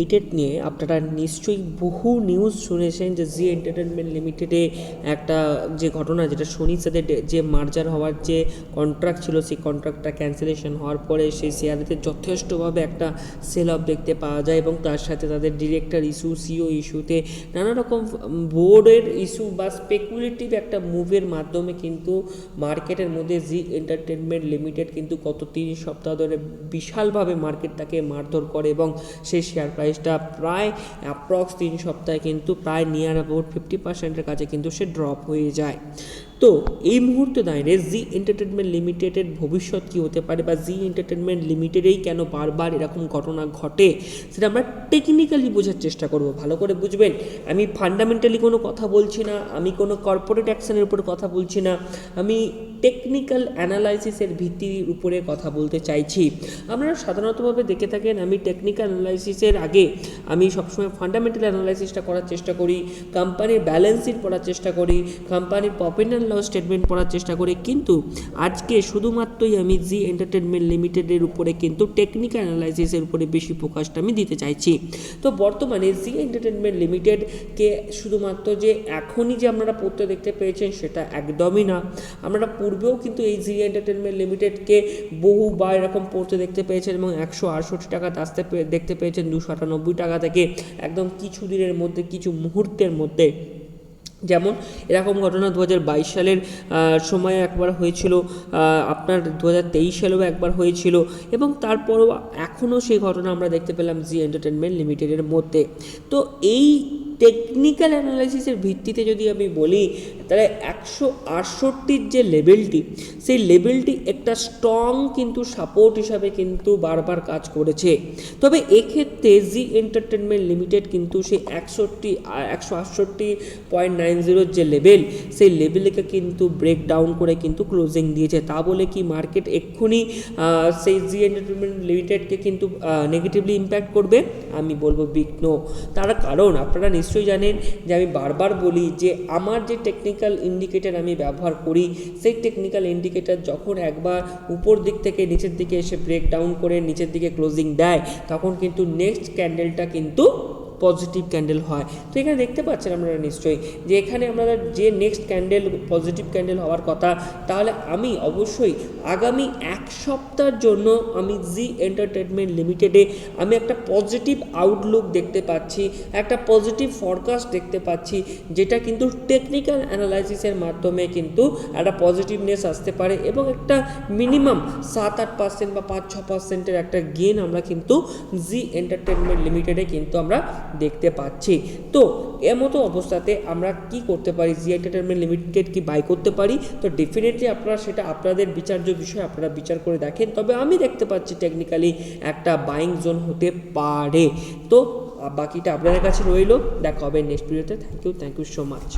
Limited নিয়ে আপনারা নিশ্চয়ই বহু নিউজ শুনেছেন যে জি এন্টারটেনমেন্ট লিমিটেডে একটা যে ঘটনা, যেটা শনির সাথে যে মার্জার হওয়ার যে কন্ট্রাক্ট ছিল, সেই কন্ট্রাক্টটা ক্যান্সেলেশন হওয়ার পরে সেই শেয়ারেতে যথেষ্টভাবে একটা সেল অফ দেখতে পাওয়া যায় এবং তার সাথে তাদের ডিরেক্টর ইস্যু সিও ইস্যুতে নানা রকম বোর্ডের ইস্যু বা স্পেকুলেটিভ একটা মুভের মাধ্যমে কিন্তু মার্কেটের মধ্যে জি এন্টারটেনমেন্ট লিমিটেড কিন্তু গত তিন সপ্তাহ ধরে বিশালভাবে মার্কেটটাকে মারধর করে এবং সেই শেয়ার প্রাইসটা প্রায় অ্যাপ্রক্স তিন সপ্তাহে কিন্তু প্রায় নিয়ার অ্যাবাউট ফিফটি পার্সেন্টের কাছে কিন্তু সে ড্রপ হয়ে যায়। তো এই মুহূর্তে দাঁড়িয়ে জি এন্টারটেনমেন্ট লিমিটেডের ভবিষ্যৎ কী হতে পারে বা জি এন্টারটেনমেন্ট লিমিটেডেই কেন বারবার এরকম ঘটনা ঘটে, সেটা আমরা টেকনিক্যালি বোঝার চেষ্টা করব। ভালো করে বুঝবেন? আমি ফান্ডামেন্টালি কোনো কথা বলছি না, আমি কোনো কর্পোরেট অ্যাকশনের উপর কথা বলছি না, আমি টেকনিক্যাল অ্যানালাইসিসের ভিত্তির উপরে কথা বলতে চাইছি। আপনারা সাধারণতভাবে দেখে থাকেন, আমি টেকনিক্যাল অ্যানালাইসিসের আগে আমি সবসময় ফান্ডামেন্টাল অ্যানালাইসিসটা করার চেষ্টা করি কোম্পানির ব্যালেন্স শিট পড়ার চেষ্টা করি কোম্পানির প্রফিট লস স্টেটমেন্ট পড়ার চেষ্টা করি। কিন্তু আজকে শুধুমাত্রই আমি জি এন্টারটেনমেন্ট লিমিটেডের উপরে কিন্তু টেকনিক্যাল অ্যানালাইসিসের উপরে বেশি ফোকাসটা আমি দিতে চাইছি। তো বর্তমানে জি এন্টারটেনমেন্ট লিমিটেডকে শুধুমাত্র যে এখনই যে আপনারা পড়তে দেখতে পেয়েছেন সেটা একদমই না। আমরা পূর্বেও কিন্তু এই জি এন্টারটেনমেন্ট লিমিটেডকে বহুবার এরকম পড়তে দেখতে পেয়েছেন এবং একশো আটষট্টি টাকাতে আসতে দেখতে পেয়েছেন, দুশো আটানব্বই টাকা থেকে। একদম কিছু দিনের মধ্যে, কিছু মুহূর্তের মধ্যে। যেমন এরকম ঘটনা দু হাজার বাইশ সালের সময় একবার হয়েছিল আপনার দু হাজার তেইশ সালেও একবার হয়েছিল এবং তারপরও এখনও সেই ঘটনা আমরা দেখতে পেলাম জি এন্টারটেনমেন্ট লিমিটেডের মধ্যে। তো এই টেকনিক্যাল অ্যানালাইসিসের ভিত্তিতে যদি আমি বলি তাহলে একশো আটষট্টির যে লেভেলটি, সেই লেভেলটি একটা স্ট্রং কিন্তু সাপোর্ট হিসাবে কিন্তু বারবার কাজ করেছে। তবে এক্ষেত্রে জি এন্টারটেনমেন্ট লিমিটেড কিন্তু সেই একষট্টি, একশো আটষট্টি পয়েন্ট নাইন জিরোর যে লেভেল, সেই লেভেলকে কিন্তু ব্রেক ডাউন করে কিন্তু ক্লোজিং দিয়েছে। তা বলে কি মার্কেট এক্ষুনি সেই জি এন্টারটেনমেন্ট লিমিটেডকে কিন্তু নেগেটিভলি ইম্প্যাক্ট করবে? আমি বলব বিগ নো তার কারণ আপনারা নিশ্চয়ই জানেন যে আমি বারবার বলি যে আমার যে টেকনিক্যাল ইন্ডিকেটার আমি ব্যবহার করি। সেই টেকনিক্যাল ইন্ডিকেটার যখন একবার উপর দিক থেকে নিচের দিকে এসে ব্রেক ডাউন করে নিচের দিকে ক্লোজিং দেয়, তখন কিন্তু নেক্সট ক্যান্ডেলটা কিন্তু পজিটিভ ক্যান্ডেল হয়। তো এখানে দেখতে পাচ্ছেন আপনারা নিশ্চয়ই যে এখানে আমাদের যে নেক্সট ক্যান্ডেল পজিটিভ ক্যান্ডেল হওয়ার কথা, তাহলে আমি অবশ্যই আগামী এক সপ্তাহের জন্য আমি জি এন্টারটেনমেন্ট লিমিটেডে আমি একটা পজিটিভ আউটলুক দেখতে পাচ্ছি, একটা পজিটিভ ফরকাস্ট দেখতে পাচ্ছি, যেটা কিন্তু টেকনিক্যাল অ্যানালাইসিসের মাধ্যমে কিন্তু একটা পজিটিভনেস আসতে পারে এবং একটা মিনিমাম সাত আট পার্সেন্ট বা পাঁচ ছ পার্সেন্টের একটা গেন আমরা কিন্তু জি এন্টারটেনমেন্ট লিমিটেডে কিন্তু আমরা দেখতে পাচ্ছি। তো এর মতো অবস্থাতে আমরা কি করতে পারি? জি এন্টারটেনমেন্ট লিমিটেড কি বাই করতে পারি? তো ডেফিনেটলি আপনারা সেটা আপনাদের বিচার্য বিষয় আপনারা বিচার করে দেখেন। তবে আমি দেখতে পাচ্ছি টেকনিক্যালি একটা বাইং জোন হতে পারে। তো, বাকিটা আপনাদের কাছে রইল। দেখা হবে নেক্সট ভিডিওতে thank you thank you so much